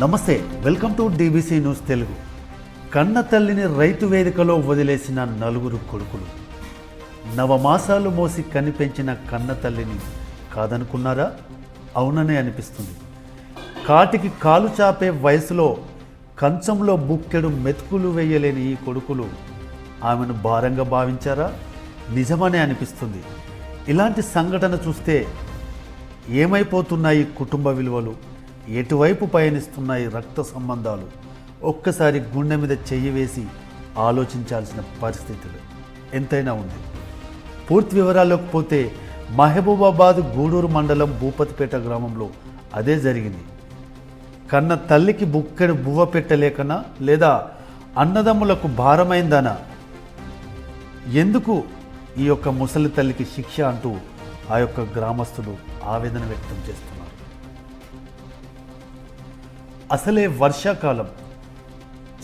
నమస్తే welcome to DBC news Telugu. కన్న తల్లిని రైతు వేదికలో వదిలేసిన నలుగురు కొడుకులు. నవమాసాలు మోసి కనిపెంచిన కన్న తల్లిని కాదనుకున్నారా? అవుననే అనిపిస్తుంది. కాటికి కాలు చాపే వయసులో కంచంలో బుక్కెడు మెతుకులు వేయలేని ఈ కొడుకులు ఆమెను భారంగా భావించారా? నిజమనే అనిపిస్తుంది. ఇలాంటి సంఘటన చూస్తే ఏమైపోతున్నాయి కుటుంబ విలువలు? ఎటువైపు పయనిస్తున్నాయి రక్త సంబంధాలు? ఒక్కసారి గుండె మీద చెయ్యి వేసి ఆలోచించాల్సిన పరిస్థితులు ఎంతైనా ఉంది. పూర్తి వివరాల్లోకి పోతే మహబూబాబాద్ గూడూరు మండలం భూపతిపేట గ్రామంలో అదే జరిగింది. కన్న తల్లికి బుక్కెడు బువ్వ పెట్టలేకనా లేదా అన్నదమ్ములకు భారమైందనా? ఎందుకు ఈ యొక్క ముసలి తల్లికి శిక్ష అంటూ ఆ యొక్క గ్రామస్తులు ఆవేదన వ్యక్తం చేస్తున్నారు? అసలే వర్షాకాలం.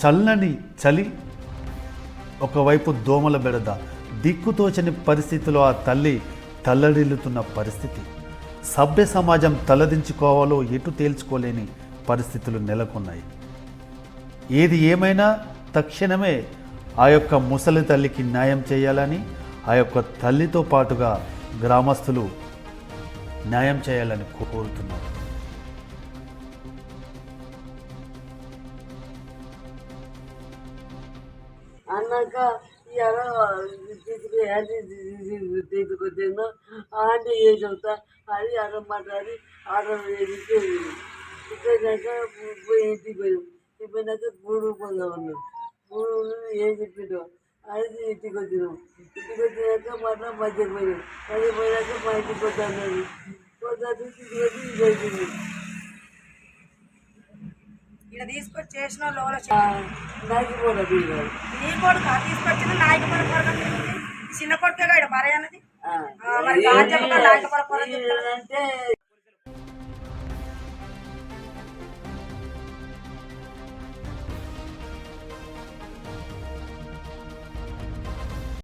చల్లని చలి ఒకవైపు దోమల బెడద దిక్కుతోచని పరిస్థితిలో ఆ తల్లి తల్లడిల్లుతున్న పరిస్థితి. సభ్య సమాజం తలదించుకోవాలో ఎటు తేల్చుకోలేని పరిస్థితులు నెలకొన్నాయి. ఏది ఏమైనా తక్షణమే ఆ యొక్క ముసలి తల్లికి న్యాయం చేయాలని ఆ యొక్క తల్లితో పాటుగా గ్రామస్తులు న్యాయం చేయాలని కోరుతున్నారు. అన్నాక ఇవాళ తీసుకుని ఆంటీ తీసుకొచ్చాను ఆంటీ ఏం చెబుతా అది అక్కడ మాట్లాడి ఆర్డర్ చేసి ఇక్కడాక పోయి ఇంటికి పోయాం ఇంటికి గూడు పోదాం అన్నాం గూడు ఏం చెప్పినాం అది ఇంటికి వచ్చినాం. ఇంటికి వచ్చినాక మళ్ళీ మధ్యకి పోయినాం. మధ్య పోయినాక మా ఇంటికి వద్దాం పోతా తీసుకొచ్చి ఇది అయిపోయింది ఇక్కడ తీసుకొచ్చి చేసిన లోల నీ కొడుకు? తీసుకొచ్చిన నాయక పడ చిన్న కొడుకే ఇక్కడ మరే అన్నది? మరి అంటే